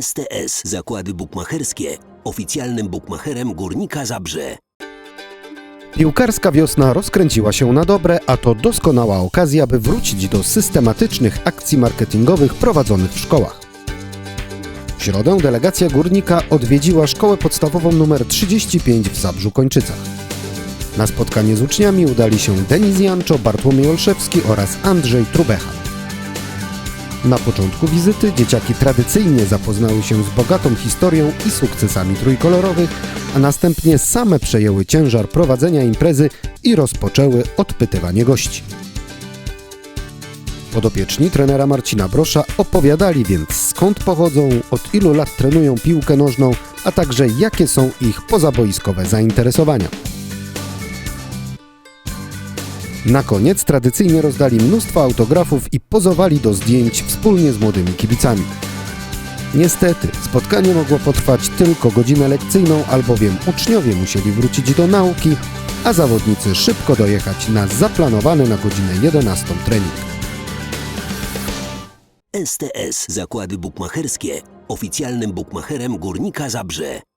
STS Zakłady Bukmacherskie, oficjalnym bukmacherem Górnika Zabrze. Piłkarska wiosna rozkręciła się na dobre, a to doskonała okazja, by wrócić do systematycznych akcji marketingowych prowadzonych w szkołach. W środę delegacja Górnika odwiedziła szkołę podstawową nr 35 w Zabrzu Kończycach. Na spotkanie z uczniami udali się Denis Janczo, Bartłomiej Olszewski oraz Andrzej Trubecha. Na początku wizyty dzieciaki tradycyjnie zapoznały się z bogatą historią i sukcesami trójkolorowych, a następnie same przejęły ciężar prowadzenia imprezy i rozpoczęły odpytywanie gości. Podopieczni trenera Marcina Brosza opowiadali więc skąd pochodzą, od ilu lat trenują piłkę nożną, a także jakie są ich pozaboiskowe zainteresowania. Na koniec tradycyjnie rozdali mnóstwo autografów i pozowali do zdjęć wspólnie z młodymi kibicami. Niestety, spotkanie mogło potrwać tylko godzinę lekcyjną, albowiem uczniowie musieli wrócić do nauki, a zawodnicy szybko dojechać na zaplanowany na godzinę 11 trening. STS Zakłady Bukmacherskie, oficjalnym bukmacherem Górnika Zabrze.